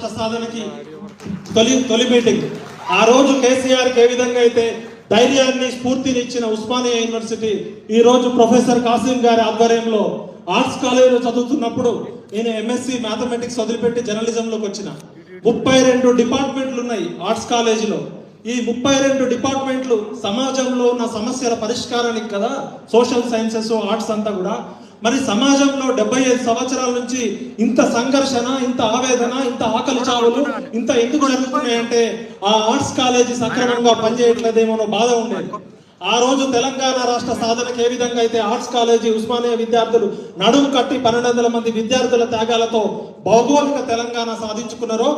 రాష్ట్ర సాధనకి తొలి తొలి మీటింగ్. ఆ రోజు కేసీఆర్కి ఏ విధంగా అయితే ధైర్యాన్ని స్ఫూర్తిని ఇచ్చిన ఉస్మానియా యూనివర్సిటీ ఈ రోజు ప్రొఫెసర్ కాసిం గారి ఆధ్వర్యంలో ఆర్ట్స్ కాలేజీలో చదువుతున్నప్పుడు నేను ఎంఎస్సి మ్యాథమెటిక్స్ వదిలిపెట్టి జర్నలిజంలోకి వచ్చిన. ముప్పై రెండు డిపార్ట్మెంట్లు ఉన్నాయి ఆర్ట్స్ కాలేజీలో. ఈ ముప్పై రెండు డిపార్ట్మెంట్లు సమాజంలో ఉన్న సమస్యల పరిష్కారానికి కదా సోషల్ సైన్సెస్ ఆర్ట్స్ అంతా కూడా. మరి సమాజంలో డెబ్బై ఐదు సంవత్సరాల నుంచి ఇంత సంఘర్షణ ఇంత ఆవేదన ఇంత ఆకలి చావులు ఇంత ఎందుకు జరుగుతున్నాయంటే ఆ ఆర్ట్స్ కాలేజీ సక్రమంగా పనిచేయట్లేదేమో బాధ ఉండేది. ఆ రోజు తెలంగాణ రాష్ట్ర సాధనకు ఏ విధంగా అయితే ఆర్ట్స్ కాలేజీ ఉస్మానియా విద్యార్థులు నడుము కట్టి పన్నెండు వందల మంది విద్యార్థుల త్యాగాలతో భౌగోళిక తెలంగాణ సాధించుకున్నారో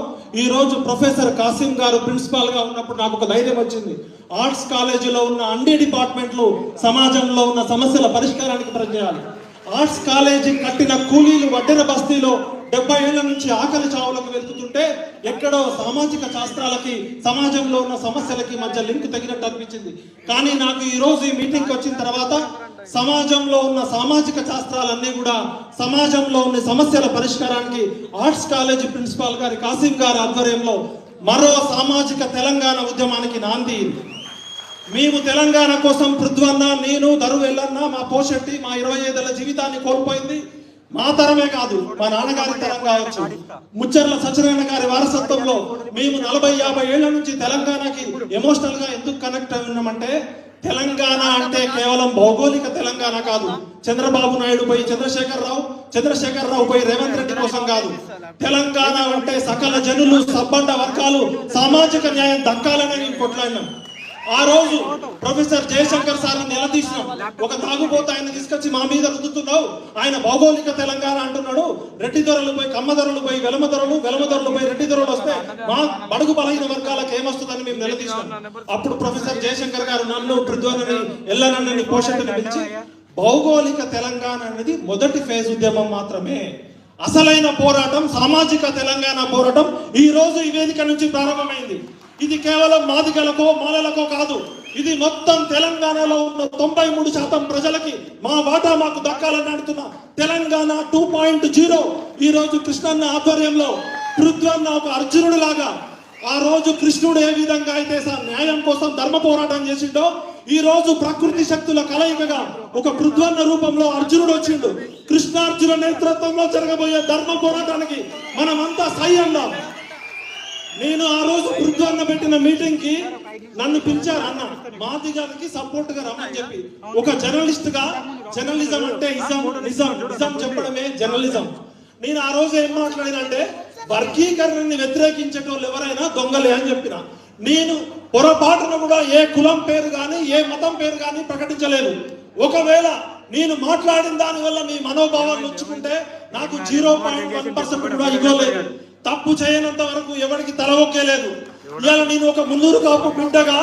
ఈ రోజు ప్రొఫెసర్ కాసిం గారు ప్రిన్సిపాల్గా ఉన్నప్పుడు నాకు ఒక ధైర్యం వచ్చింది. ఆర్ట్స్ కాలేజీలో ఉన్న అన్ని డిపార్ట్మెంట్లు సమాజంలో ఉన్న సమస్యల పరిష్కారానికి పనిచేయాలి. ఆర్ట్స్ కాలేజీ కట్టిన కూలీలు వడ్డెర బస్తీలో డెబ్బై ఏళ్ళ నుంచి ఆకలి చావులకు వెతుకుతుంటే ఎక్కడో సామాజిక శాస్త్రాలకి సమాజంలో ఉన్న సమస్యలకి మధ్య లింక్ తగినట్టు అనిపించింది. కానీ నాకు ఈరోజు ఈ మీటింగ్కి వచ్చిన తర్వాత సమాజంలో ఉన్న సామాజిక శాస్త్రాలన్నీ కూడా సమాజంలో ఉన్న సమస్యల పరిష్కారానికి ఆర్ట్స్ కాలేజీ ప్రిన్సిపాల్ గారి కాసిం గారి ఆధ్వర్యంలో మరో సామాజిక తెలంగాణ ఉద్యమానికి నాంది. మేము తెలంగాణ కోసం పృథ్వన్న నేను దరు వెళ్ళన్న మా పోషెట్టి మా ఇరవై ఐదేళ్ళ జీవితాన్ని కోల్పోయింది. మా తరమే కాదు మా నాన్నగారి తరం కావచ్చు. ముచ్చర్ల సత్యనారాయణ గారి వారసత్వంలో మేము నలభై యాభై ఏళ్ళ నుంచి తెలంగాణకి ఎమోషనల్గా ఎందుకు కనెక్ట్ అయి ఉన్నామంటే తెలంగాణ అంటే కేవలం భౌగోళిక తెలంగాణ కాదు. చంద్రబాబు నాయుడు పై చంద్రశేఖర్ రావు చంద్రశేఖర్ రావు పై రేవంత్ రెడ్డి కోసం కాదు. తెలంగాణ అంటే సకల జనులు సబ్బండ వర్గాలు సామాజిక న్యాయం దక్కాలని మేము కొట్లాడినాం. ఆ రోజు ప్రొఫెసర్ జయశంకర్ సార్ నిలదీసినాం. ఒక తాగుబోతు ఆయన తీసుకొచ్చి మా మీద రుద్దుతున్నావు. ఆయన భౌగోళిక తెలంగాణ అంటున్నాడు. రెడ్డి ధరలు పోయి కమ్మ ధరలు పోయి వెలమ ధరలు వెలమ ధరలు పోయి రెడ్డి ధరలు వస్తే మా బడుగు బలహీన వర్గాలకు ఏమొస్తుందని మేము నిలదీసినాం. అప్పుడు ప్రొఫెసర్ జయశంకర్ గారు నన్ను పృథ్వనని ఎల్లనన్నని పోషకుని పిలిచి భౌగోళిక తెలంగాణ అనేది మొదటి ఫేజ్ ఉద్యమం మాత్రమే. అసలైన పోరాటం సామాజిక తెలంగాణ పోరాటం ఈ రోజు ఈ వేదిక నుంచి ప్రారంభమైంది. ఇది కేవలం మాదిగలకో మాలలకో కాదు. ఇది మొత్తం తెలంగాణలో ఉన్న తొంభై మూడు శాతం ప్రజలకి మా వాటా మాకు దక్కాలని అడుగుతున్న. తెలంగాణ టూ పాయింట్ జీరో ఈ రోజు కృష్ణన్న ఆధ్వర్యంలో పృథ్వన్న ఒక అర్జునుడు లాగా ఆ రోజు కృష్ణుడు ఏ విధంగా అయితే న్యాయం కోసం ధర్మ పోరాటం చేసిండో ఈ రోజు ప్రకృతి శక్తుల కలయికగా ఒక పృథ్వన్న రూపంలో అర్జునుడు వచ్చిండు. కృష్ణార్జున నేతృత్వంలో జరగబోయే ధర్మ పోరాటానికి మనమంతా సై అందాం నేను ఆ రోజు పృథ్వన్న పెట్టిన మీటింగ్కి నన్ను పిలిచారు అన్న. మాది గారికి సపోర్ట్గా రమ్మని చెప్పి. ఒక జర్నలిస్ట్గా జర్నలిజం అంటే ఇజం నిజం నిజం చెప్పడమే జర్నలిజం. నేను ఆ రోజు ఏం మాట్లాడినంటే వర్గీకరణని వ్యతిరేకించేటోళ్ళు ఎవరైనా దొంగలే అని చెప్పిన. నేను పొరపాటున కూడా ఏ కులం పేరు కానీ ఏ మతం పేరు కానీ ప్రకటించలేదు ఒకవేళ నేను మాట్లాడిన దాని వల్ల మీ మనోభావాన్ని ఉంచుకుంటే నాకు జీరో పాయింట్ వన్ పర్సెంట్ కూడా ఇవ్వలేదు. తప్పు చేయనంత వరకు ఎవరికి తల ఒక్కేలేదు ఇవాళ నేను ఒక మున్నూరు కాపు బిడ్డగా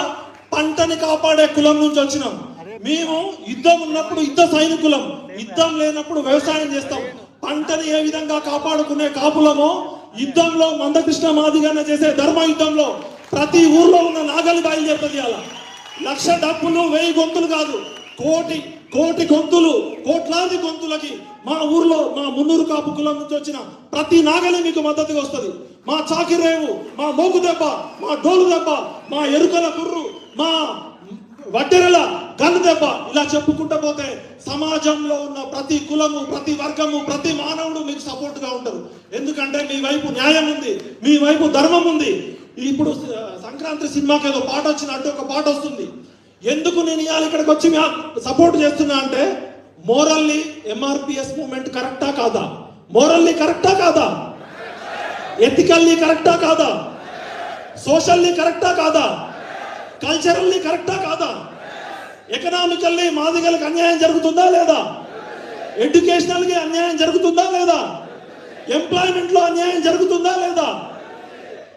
పంటని కాపాడే కులం నుంచి వచ్చినాం. మేము యుద్ధం ఉన్నప్పుడు యుద్ధ సైనికులం. యుద్ధం లేనప్పుడు వ్యవసాయం చేస్తాం. పంటని ఏ విధంగా కాపాడుకునే కాపులమో యుద్ధంలో మందకృష్ణ మాదిగన్న చేసే ధర్మ యుద్ధంలో ప్రతి ఊర్లో ఉన్న నాగలి బయలుదేరుతుంది అలా లక్ష డబ్బులు వెయ్యి గొంతులు కాదు. కోటి కోటి గొంతులు కోట్లాది గొంతులకి మా ఊర్లో మా మున్నూరు కాపు కులం నుంచి వచ్చిన ప్రతి నాగలి మీకు మద్దతుగా వస్తుంది. మా చాకిరేవు మా మోగు దెబ్బ మా డోలు దెబ్బ మా ఎరుకల గుర్రు మా వడ్డెరల గన్ను దెబ్బ ఇలా చెప్పుకుంటూ పోతే సమాజంలో ఉన్న ప్రతి కులము ప్రతి వర్గము ప్రతి మానవుడు మీకు సపోర్ట్గా ఉంటారు. ఎందుకంటే మీ వైపు న్యాయం ఉంది మీ వైపు ధర్మం ఉంది. ఇప్పుడు సంక్రాంతి సినిమాకి ఏదో పాట వచ్చినట్టు ఒక పాట వస్తుంది. ఎందుకు నేను ఇవాళ ఇక్కడికి వచ్చి సపోర్ట్ చేస్తున్నా అంటే మోరల్లీ ఎంఆర్పిఎస్ మూమెంట్ కరెక్టా కాదా? మోరల్లీ కరెక్టా కాదా? ఎథికల్లీ కరెక్టా కాదా? సోషల్లీ కరెక్టా కాదా? కల్చరల్లీ కరెక్టా కాదా? ఎకనామికల్లీ మాదిగలకు అన్యాయం జరుగుతుందా లేదా? ఎడ్యుకేషనల్గా అన్యాయం జరుగుతుందా లేదా? ఎంప్లాయ్మెంట్లో అన్యాయం జరుగుతుందా లేదా?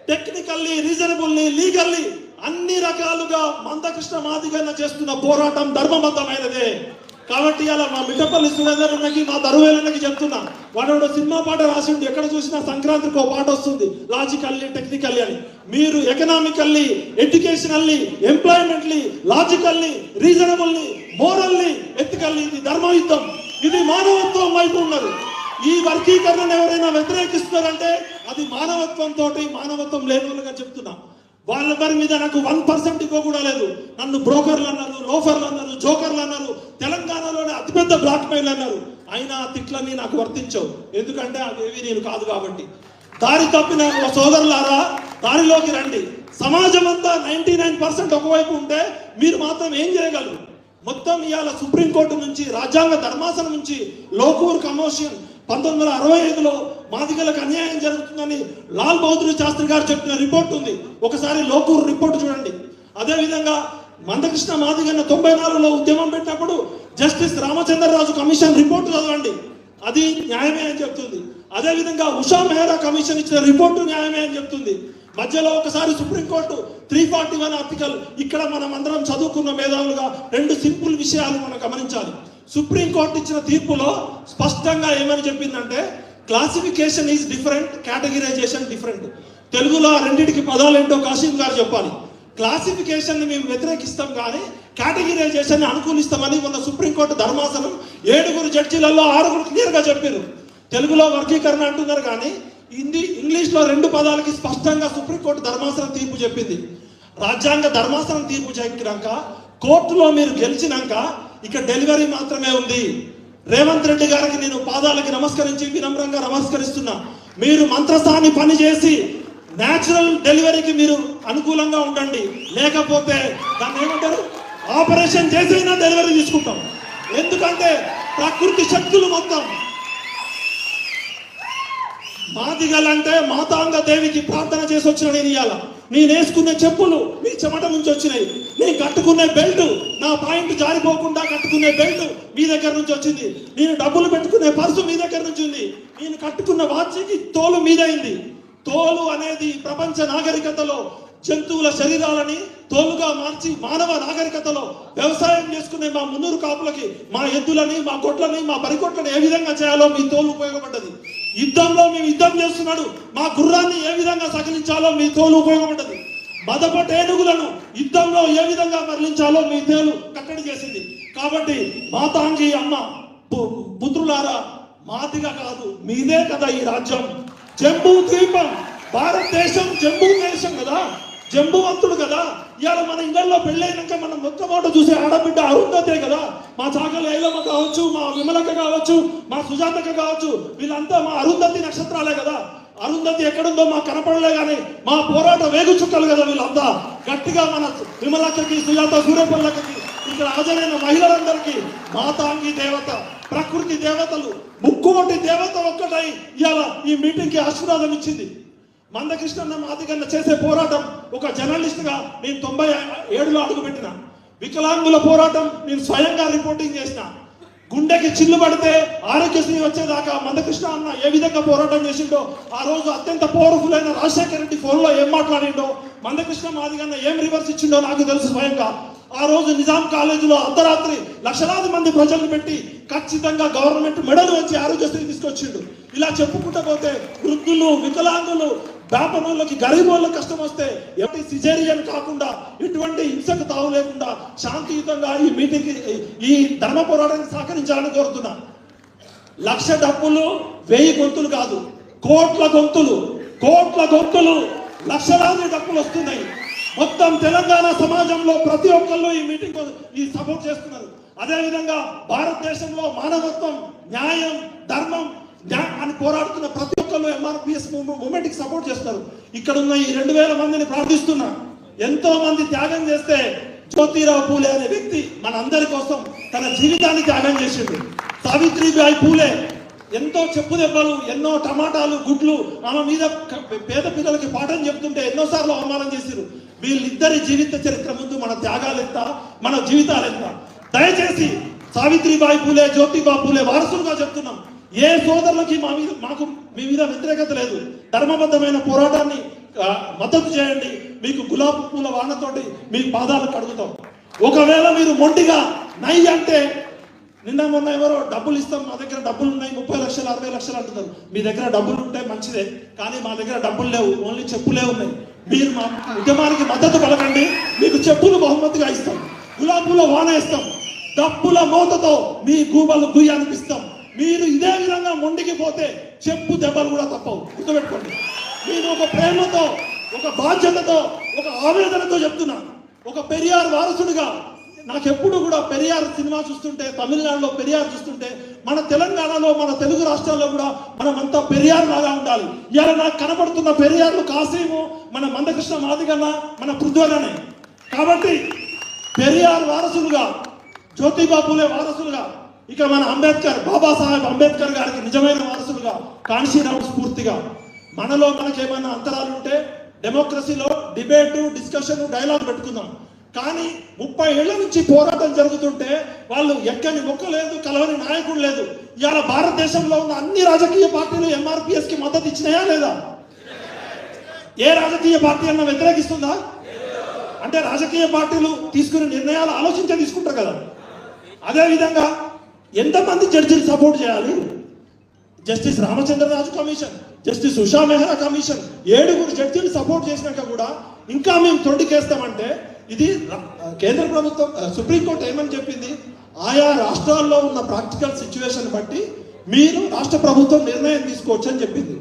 టెక్నికల్లీ రీజనబుల్లీ లీగల్లీ అన్ని రకాలుగా మందకృష్ణ మాదిగన్న చేస్తున్న పోరాటం ధర్మబద్ధమైనదే. కాబట్టి అలా మా మిట్టపల్లి సురేందరన్నకి మా దరువేలన్నకి చెప్తున్నా. వాడు సినిమా పాట రాసిండు ఎక్కడ చూసినా సంక్రాంతికి ఒక పాట వస్తుంది. లాజికల్లీ టెక్నికల్లీ అని. మీరు economically educationally employmently logically reasonably morally ethically ఇది ధర్మయుద్ధం. ఇది మానవత్వం వైపు ఉన్నది. ఈ వర్గీకరణను ఎవరైనా వ్యతిరేకిస్తున్నారంటే అది మానవత్వంతో మానవత్వం లేని వాళ్ళుగా చెప్తున్నా. వాళ్ళ మీద నాకు వన్ పర్సెంట్ ఇవ్వ కూడా లేదు. నన్ను బ్రోకర్లు అన్నారు లోఫర్లు అన్నారు జోకర్లు అన్నారు తెలంగాణలోనే అతిపెద్ద బ్లాక్ మెయిల్ అన్నారు. అయినా తిట్లని తిట్లన్నీ నాకు వర్తించవు. ఎందుకంటే అవేవి నేను కాదు కాబట్టి. దారి తప్పిన సోదరులారా దారిలోకి రండి. సమాజం అంతా నైన్టీ నైన్ పర్సెంట్ ఒకవైపు ఉంటే మీరు మాత్రం ఏం చేయగలరు? మొత్తం ఇవాళ సుప్రీంకోర్టు నుంచి రాజ్యాంగ ధర్మాసనం నుంచి లోకూర్ కమోషన్ పంతొమ్మిది వందల అరవై ఐదులో మాదిగలకు అన్యాయం జరుగుతుందని లాల్ బహదూర్ శాస్త్రి గారు చెప్పిన రిపోర్ట్ ఉంది. ఒకసారి లోకూరు రిపోర్ట్ చూడండి. అదేవిధంగా మందకృష్ణ మాదిగన్న తొంభై నాలుగులో ఉద్యమం పెట్టినప్పుడు జస్టిస్ రామచంద్రరాజు కమిషన్ రిపోర్ట్ చదవండి. అది న్యాయమే అని చెప్తుంది. అదేవిధంగా ఉషా మెహ్రా కమిషన్ ఇచ్చిన రిపోర్టు న్యాయమే అని చెప్తుంది. మధ్యలో ఒకసారి supreme court three forty one article ఇక్కడ మనం అందరం చదువుకున్న మేధావులుగా రెండు సింపుల్ విషయాలు మనం గమనించాలి. సుప్రీంకోర్టు ఇచ్చిన తీర్పులో స్పష్టంగా ఏమని చెప్పిందంటే classification is different categorization different తెలుగులో ఆ రెండింటికి పదాలు ఏంటో కాశీం గారు చెప్పాలి. క్లాసిఫికేషన్ని మేము వ్యతిరేకిస్తాం కానీ కేటగిరైజేషన్ అనుకూలిస్తామని మొన్న సుప్రీంకోర్టు ధర్మాసనం ఏడుగురు జడ్జీలలో ఆరుగురు క్లియర్గా చెప్పారు. తెలుగులో వర్గీకరణ అంటున్నారు కానీ హిందీ ఇంగ్లీష్లో రెండు పదాలకి స్పష్టంగా సుప్రీంకోర్టు ధర్మాసనం తీర్పు చెప్పింది. రాజ్యాంగ ధర్మాసనం తీర్పు చెప్పినాక కోర్టులో మీరు గెలిచినాక ఇక డెలివరీ మాత్రమే ఉంది. రేవంత్ రెడ్డి గారికి నేను పాదాలకి నమస్కరించి వినమ్రంగా నమస్కరిస్తున్నా. మీరు మంత్రస్థాన్ని పనిచేసి న్యాచురల్ డెలివరీకి మీరు అనుకూలంగా ఉండండి. లేకపోతే దాన్ని ఏమంటారు? ఆపరేషన్ చేసైనా డెలివరీ తీసుకుంటాం. ఎందుకంటే ప్రకృతి శక్తులు మొత్తం. మాదిగలంటే మాతాంగ దేవికి ప్రార్థన చేసి వచ్చిన నేను ఇవాళ నేను వేసుకునే చెప్పులు మీ చెమట నుంచి వచ్చినాయి. నేను కట్టుకునే బెల్ట్ నా పాయింట్ జారిపోకుండా కట్టుకునే బెల్ట్ మీ దగ్గర నుంచి వచ్చింది. నేను డబ్బులు పెట్టుకునే పర్సు మీ దగ్గర నుంచి ఉంది. నేను కట్టుకున్న వాచ్కి తోలు మీదైంది తోలు అనేది ప్రపంచ నాగరికతలో జంతువుల శరీరాలని తోలుగా మార్చి మానవ నాగరికతలో వ్యవసాయం చేసుకునే మా మున్నూరు కాపులకి మా ఎద్దులని మా గొడ్లని మా పరికొట్లని ఏ విధంగా చేయాలో మీ తోలు ఉపయోగపడ్డది. యుద్ధంలో మేము యుద్ధం చేస్తున్నాడు మా గుర్రాన్ని ఏ విధంగా సకలించాలో మీ తోలు ఉపయోగపడ్డది. మదపట ఏనుగులను యుద్ధంలో ఏ విధంగా మరలించాలో మీ తేలు కట్టడి చేసింది. కాబట్టి మాతాంగి అమ్మ పు- పుత్రులారా మాదిగా కాదు మీదే కదా ఈ రాజ్యం. జంబూ ద్వీపం భారతదేశం జంబూ దేశం కదా. జంబువంతుడు కదా. ఇవాళ మన ఇళ్ళలో పెళ్ళైనాక మనం మొట్టమొదట చూసే ఆడబిడ్డ అరుంధతే కదా. మా చాకలి ఐలమ్మ కావచ్చు మా విమలక కావచ్చు మా సుజాతక కావచ్చు వీళ్ళంతా మా అరుంధతి నక్షత్రాలే కదా. అరుంధతి ఎక్కడుందో మాకు కనపడలే కానీ మా పోరాట వేగు చుక్కలు కదా వీళ్ళంతా. గట్టిగా మన విమలక్కకి సుజాత సూర్యపల్లకి ఇక్కడ హాజరైన మహిళలందరికీ మాతాంగి దేవత ప్రకృతి దేవతలు ముక్కోటి దేవత ఒక్కటై ఇవాళ ఈ మీటింగ్కి ఆశీర్వాదం ఇచ్చింది. మందకృష్ణ మాదిగన్న చేసే పోరాటం ఒక జర్నలిస్ట్గా నేను తొంభై ఏడులో అడుగుపెట్టిన. వికలాంగుల పోరాటం నేను స్వయంగా రిపోర్టింగ్ చేసిన. గుండెకి చిల్లు పడితే ఆరోగ్యశ్రీ వచ్చేదాకా మందకృష్ణ అన్న ఏ విధంగా పోరాటం చేసిండో ఆ రోజు అత్యంత పవర్ఫుల్ అయిన రాజశేఖర రెడ్డి ఫోన్లో ఏం మాట్లాడిండో మందకృష్ణ మాదిగన్న ఏం రివర్స్ ఇచ్చిండో నాకు తెలుసు స్వయంగా. ఆ రోజు నిజాం కాలేజీలో అర్ధరాత్రి లక్షలాది మంది ప్రజలను పెట్టి ఖచ్చితంగా గవర్నమెంట్ మెడల్ వచ్చి ఆరోగ్యశ్రీ తీసుకొచ్చిండు. ఇలా చెప్పుకుంటూ పోతే వృద్ధులు వికలాంగులు పేపర్లకి గరీబ్ వాళ్ళకి కష్టం వస్తే ఎటువంటి సిజేరియన్ కాకుండా ఎటువంటి హింసకు తావు లేకుండా శాంతియుతంగా ఈ మీటింగ్ ఈ ధర్మ పోరాటానికి సహకరించాలని కోరుతున్నా. లక్ష డబ్బులు వెయ్యి గొంతులు కాదు కోట్ల గొంతులు కోట్ల గొంతులు లక్షలాది డబ్బులు వస్తున్నాయి. మొత్తం తెలంగాణ సమాజంలో ప్రతి ఒక్కళ్ళు ఈ మీటింగ్ ఈ సపోర్ట్ చేస్తున్నారు. అదేవిధంగా భారతదేశంలో మానవత్వం న్యాయం ధర్మం అని పోరాడుతున్న ప్రతి ఒక్కరు ఎంఆర్పిఎస్ మూమెంట్కి సపోర్ట్ చేస్తారు. ఇక్కడ ఉన్న ఈ రెండు వేల మందిని ప్రార్థిస్తున్నా. ఎంతో మంది త్యాగం చేస్తే జ్యోతిరావు పూలే అనే వ్యక్తి మన అందరి కోసం తన జీవితాన్ని త్యాగం చేసిండు. సావిత్రిబాయి పూలే ఎంతో చెప్పు దెబ్బలు ఎన్నో టమాటాలు గుడ్లు ఆమె మీద పేద పిల్లలకి పాఠం చెప్తుంటే ఎన్నోసార్లు అవమానం చేసిరు వీళ్ళిద్దరి జీవిత చరిత్ర ముందు మన త్యాగాలు ఎంత మన జీవితాలు ఎంత. దయచేసి సావిత్రిబాయి పూలే జ్యోతిబా పూలే వారసులుగా చెప్తున్నాం. ఏ సోదరులకి మా మీద మాకు మీ మీద వ్యతిరేకత లేదు. ధర్మబద్ధమైన పోరాటాన్ని మద్దతు చేయండి. మీకు గులాబీ పూల వానతోటి మీ పాదాలు కడుగుతాం. ఒకవేళ మీరు మొండిగా నై అంటే నిన్న మొన్న ఎవరో డబ్బులు ఇస్తాం మా దగ్గర డబ్బులు ఉన్నాయి ముప్పై లక్షలు అరవై లక్షలు అంటున్నారు. మీ దగ్గర డబ్బులు ఉంటే మంచిదే కానీ మా దగ్గర డబ్బులు లేవు ఓన్లీ చెప్పులే ఉన్నాయి. మీరు మా ఉద్యమానికి మద్దతు పలకండి మీకు చెప్పులు బహుమతిగా ఇస్తాం. గులాబీలో వాన ఇస్తాం డబ్బుల మోతతో మీ గూబలు గుయ్య అనిపిస్తాం మీరు ఇదే విధంగా మొండికి పోతే చెప్పు దెబ్బలు కూడా తప్పవు. గుర్తుపెట్టుకోండి. నేను ఒక ప్రేమతో ఒక బాధ్యతతో ఒక ఆవేదనతో చెప్తున్నా. ఒక పెరియార్ వారసుడిగా నాకెప్పుడు కూడా పెరియార్ సినిమా చూస్తుంటే తమిళనాడులో పెరియార్ చూస్తుంటే మన తెలంగాణలో మన తెలుగు రాష్ట్రాల్లో కూడా మనమంతా పెరియార్ లాగా ఉండాలి. ఇవాళ నాకు కనబడుతున్న పెరియార్లు కాసేము మన మందకృష్ణ మాదిగన్న మన పృథ్వరనే కాబట్టి పెరియార్ వారసులుగా జ్యోతిబాపులే వారసులుగా ఇక మన అంబేద్కర్ బాబాసాహెబ్ అంబేద్కర్ గారికి నిజమైన వారసులుగా కాన్షీరావు స్ఫూర్తిగా. మనలో మనకేమైనా అంతరాలు ఉంటే డెమోక్రసీలో డిబేటు డిస్కషన్ డైలాగ్ పెట్టుకుందాం. కానీ ముప్పై ఏళ్ళ నుంచి పోరాటం జరుగుతుంటే వాళ్ళు ఎక్కని మొక్క లేదు కలవని నాయకుడు లేదు. ఇవాళ భారతదేశంలో ఉన్న అన్ని రాజకీయ పార్టీలు ఎంఆర్పిఎస్కి మద్దతు ఇచ్చినాయా లేదా? ఏ రాజకీయ పార్టీ అన్న వ్యతిరేకిస్తుందా? అంటే రాజకీయ పార్టీలు తీసుకునే నిర్ణయాలు ఆలోచించే తీసుకుంటారు కదా. అదే విధంగా ఎంతమంది జడ్జిలు సపోర్ట్ చేయాలి? Justice Ramachandraraju commission justice Usha Mehra commission ఏడుగురు జడ్జీలు సపోర్ట్ చేసినాక కూడా ఇంకా మేము తొండికేస్తామంటే ఇది కేంద్ర ప్రభుత్వం సుప్రీంకోర్టు ఏమని చెప్పింది? ఆయా రాష్ట్రాల్లో ఉన్న ప్రాక్టికల్ సిచ్యువేషన్ బట్టి మీరు రాష్ట్ర ప్రభుత్వం నిర్ణయం తీసుకోవచ్చు అని చెప్పింది.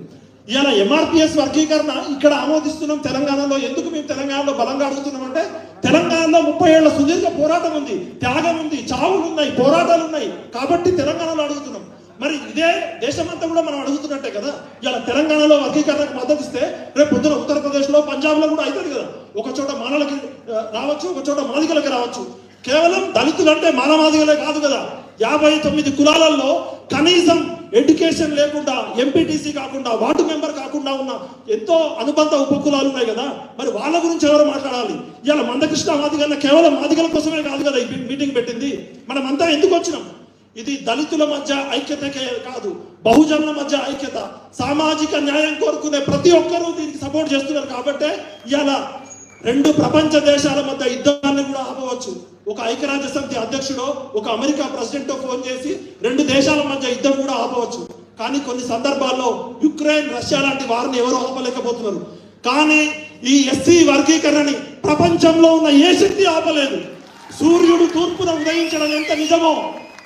ఇలా ఎంఆర్పిఎస్ వర్గీకరణ ఇక్కడ ఆమోదిస్తున్నాం తెలంగాణలో. ఎందుకు మేము తెలంగాణలో బలంగా అడుగుతున్నామంటే తెలంగాణలో ముప్పై ఏళ్ళ సుదీర్ఘ పోరాటం ఉంది త్యాగం ఉంది చావులు ఉన్నాయి పోరాటాలు ఉన్నాయి కాబట్టి తెలంగాణలో అడుగుతున్నాం. మరి ఇదే దేశమంతా కూడా మనం అడుగుతున్నట్టే కదా? ఇలా తెలంగాణలో వర్గీకరణకు మద్దతు ఇస్తే రేపు పొద్దున ఉత్తరప్రదేశ్లో పంజాబ్లో కూడా అవుతుంది కదా? ఒక చోట మానలకి రావచ్చు ఒక చోట మాదిగలకి రావచ్చు. కేవలం దళితులు అంటే మానవాదిగలే కాదు కదా? యాభై తొమ్మిది కులాలలో కనీసం ఎడ్యుకేషన్ లేకుండా ఎంపీటీసీ కాకుండా వార్డు మెంబర్ కాకుండా ఉన్న ఎంతో అనుబంధ ఉపకులాలు ఉన్నాయి కదా. మరి వాళ్ళ గురించి ఎవరు మాట్లాడాలి? ఇవాళ మందకృష్ణ మాదిగన్న కేవలం మాదిగల కోసమే కాదు కదా ఈ మీటింగ్ పెట్టింది. మనమంతా ఎందుకు వచ్చినాం? ఇది దళితుల మధ్య ఐక్యతకే కాదు బహుజనుల మధ్య ఐక్యత. సామాజిక న్యాయం కోరుకునే ప్రతి ఒక్కరూ దీనికి సపోర్ట్ చేస్తున్నారు కాబట్టే ఇవాళ రెండు ప్రపంచ దేశాల మధ్య యుద్ధాన్ని కూడా ఆపవచ్చు. ఒక ఐక్యరాజ్య సమితి అధ్యక్షుడో ఒక అమెరికా ప్రెసిడెంటో ఫోన్ చేసి రెండు దేశాల మధ్య యుద్ధం కూడా ఆపవచ్చు. కానీ కొన్ని సందర్భాల్లో యుక్రెయిన్ రష్యా లాంటి వారిని ఎవరు ఆపలేకపోతున్నారు. కానీ ఈ ఎస్సీ వర్గీకరణని ప్రపంచంలో ఉన్న ఏ శక్తి ఆపలేదు. సూర్యుడు తూర్పున ఉదయించడం ఎంత నిజమో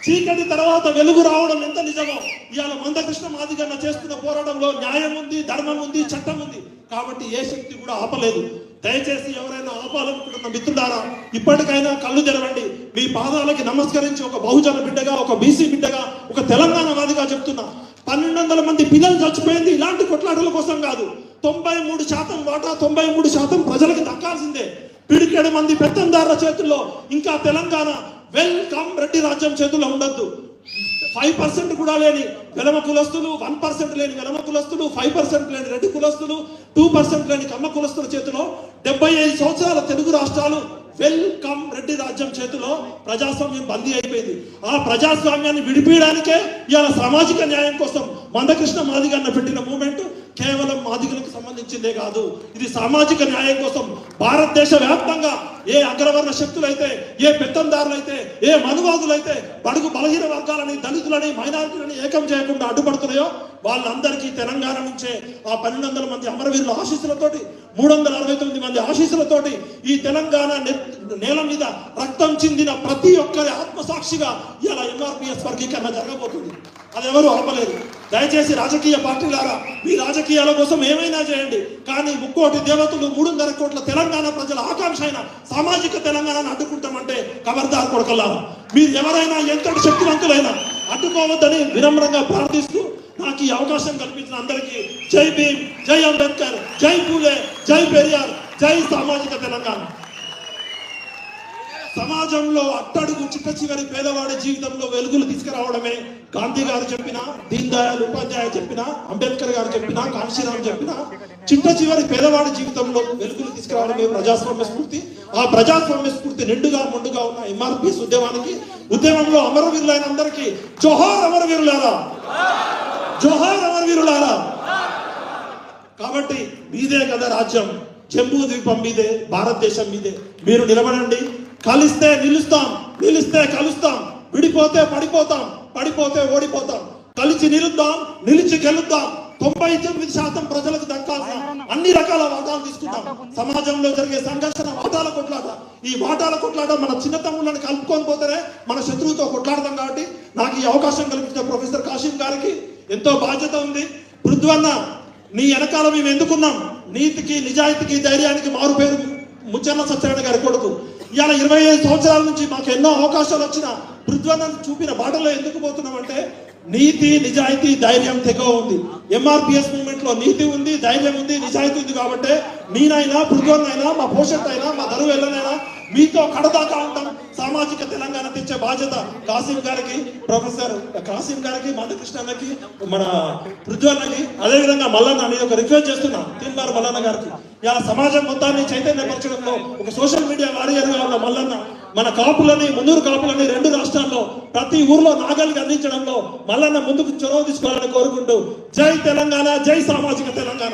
చీకటి తర్వాత వెలుగు రావడం ఎంత నిజమో ఇవాళ మందకృష్ణ మాదిగన్న చేస్తున్న పోరాటంలో న్యాయం ఉంది ధర్మం ఉంది చట్టం ఉంది. కాబట్టి ఏ శక్తి కూడా ఆపలేదు. దయచేసి ఎవరైనా ఆపాలనుకుంటున్న మిత్రులారా ఇప్పటికైనా కళ్ళు తెరవండి. మీ పాదాలకి నమస్కరించి ఒక బహుజన బిడ్డగా ఒక బీసీ బిడ్డగా ఒక తెలంగాణ వాదిగా చెప్తున్నా. పన్నెండు వందల మంది పిల్లలు చచ్చిపోయింది. ఇలాంటి కొట్లాటల కోసం కాదు. తొంభై మూడు శాతం వాటా తొంభై మూడు శాతం ప్రజలకు దక్కాల్సిందే. పిడికెడు మంది పెత్తందారుల చేతుల్లో ఇంకా తెలంగాణ వెల్కమ్ రెడ్డి రాజ్యం చేతుల్లో ఉండద్దు. ఫైవ్ పర్సెంట్ కూడా లేని వెలమ కులస్తులు వన్ పర్సెంట్ లేని వెలమ కులస్తులు ఫైవ్ పర్సెంట్ లేని రెడ్డి కులస్తులు టూ పర్సెంట్ లేని కమ్మ కులస్తుల చేతిలో డెబ్బై ఐదు సంవత్సరాల తెలుగు రాష్ట్రాలు వెల్కమ్ రెడ్డి రాజ్యం చేతిలో ప్రజాస్వామ్యం బందీ అయిపోయింది. ఆ ప్రజాస్వామ్యాన్ని విడిపీయడానికే ఇవాళ సామాజిక న్యాయం కోసం మందకృష్ణ మాదిగన్న పెట్టిన మూమెంట్ కేవలం మాదిగలకు సంబంధించిందే కాదు. ఇది సామాజిక న్యాయం కోసం భారతదేశ వ్యాప్తంగా ఏ అగ్రవర్ణ శక్తులైతే ఏ పెత్తందారులైతే ఏ మనువాదులైతే బడుగు బలహీన వర్గాలని దళితులని మైనారిటీలని ఏకం చేయకుండా అడ్డుపడుతున్నాయో వాళ్ళందరికీ తెలంగాణ నుంచే ఆ పన్నెండు వందల మంది అమరవీరుల ఆశీస్సులతోటి మూడు వందల అరవై తొమ్మిది మంది ఆశీస్సులతోటి ఈ తెలంగాణ నేల మీద రక్తం చిందిన ప్రతి ఒక్కరి ఆత్మసాక్షిగా ఇలా ఎంఆర్పిఎస్ వర్గీకరణ జరగబోతుంది. అది ఎవరు ఆపలేదు. దయచేసి రాజకీయ పార్టీలారా మీ రాజకీయాల కోసం ఏమైనా చేయండి. కానీ ముక్కోటి దేవతలు మూడున్నర కోట్ల తెలంగాణ ప్రజల ఆకాంక్ష అయిన సామాజిక తెలంగాణను అడ్డుకుంటామంటే కబర్దార్ కొడకల్లారా మీరు ఎవరైనా ఎంతటి శక్తివంతులైనా అడ్డుకోవద్దని వినమ్రంగా ప్రార్థిస్తూ నాకు ఈ అవకాశం కల్పించిన అందరికీ జై భీమ్ జై అంబేద్కర్ జై పూలే జై పెరియార్ జై సామాజిక తెలంగాణ సమాజంలో అట్టడుగు చిట్ట చివరి పేదవాడి జీవితంలో వెలుగులు తీసుకురావడమే గాంధీ గారు చెప్పిన దీన్ దయాళ్ ఉపాధ్యాయ చెప్పిన అంబేద్కర్ గారు చెప్పిన కాంశీరామ్ చెప్పిన చిట్ట చివరి పేదవాడి జీవితంలో వెలుగులు తీసుకురావడమే ప్రజాస్వామ్య స్ఫూర్తి. ఆ ప్రజాస్వామ్య స్ఫూర్తి నిండుగా మొండుగా ఉన్న ఎంఆర్పిఎస్ ఉద్యమానికి ఉద్యమంలో అమరవీరులైన అందరికీ జోహార్ అమరవీరులారా! జోహార్ అమరవీరులారా! కాబట్టి మీదే కదా రాజ్యం. జంబూ ద్వీపం మీదే భారతదేశం మీదే. మీరు నిలబడండి. కలిస్తే నిలుస్తాం నిలిస్తే కలుస్తాం విడిపోతే పడిపోతాం పడిపోతే ఓడిపోతాం. కలిసి నిలుద్దాం నిలిచి గెలుద్దాం. తొంభై తొమ్మిది శాతం ప్రజలకు దక్కాల్సిన అన్ని రకాల వాటాలు తీసుకుంటాం. సమాజంలో జరిగే సంఘర్షణ వాటాల కొట్లాట. ఈ వాటాల కొట్లాట మన చిన్నతమ్ములను కలుపుకొని పోతేనే మన శత్రువుతో కొట్లాడతాం కాబట్టి నాకు ఈ అవకాశం కల్పించిన ప్రొఫెసర్ కాశీం గారికి ఎంతో బాధ్యత ఉంది. పృథ్వన్న నీ వెనకాల మేము ఎందుకున్నాం? నీతికి నిజాయితీకి ధైర్యానికి మారు పేరు ముచ్చర్ల సత్యనారాయణ గారి కొడుకు. ఇవాళ ఇరవై ఐదు సంవత్సరాల నుంచి మాకు ఎన్నో అవకాశాలు వచ్చిన పృథ్వన్న చూపిన బాటలో ఎందుకు పోతున్నామంటే నీతి నిజాయితీ ధైర్యం తెగ ఉంది. ఎంఆర్పిఎస్ మూమెంట్లో నీతి ఉంది ధైర్యం ఉంది నిజాయితీ ఉంది కాబట్టి నేనైనా పృథ్వన్నైనా మా పోషత్ అయినా మా దరువు వెళ్ళనైనా మీతో కడదాకా ఉంటాం. సామాజిక తెలంగాణ తెచ్చే బాధ్యత కాసిం గారికి ప్రొఫెసర్ కాసిం గారికి మందకృష్ణన్నకి మన పృథ్వన్నకి అదేవిధంగా మల్లన్న నేను ఒక రిక్వెస్ట్ చేస్తున్నా తీన్మార్ మల్లన్న గారికి. ఇలా సమాజం మొత్తాన్ని చైతన్యపరచడంలో ఒక సోషల్ మీడియా వారియర్గా ఉన్న మల్లన్న మన కాపులని ముందూరు కాపులని రెండు రాష్ట్రాల్లో ప్రతి ఊర్లో నాగలికి అందించడంలో మల్లన్న ముందుకు చొరవ తీసుకోవాలని కోరుకుంటూ జై తెలంగాణ జై సామాజిక తెలంగాణ.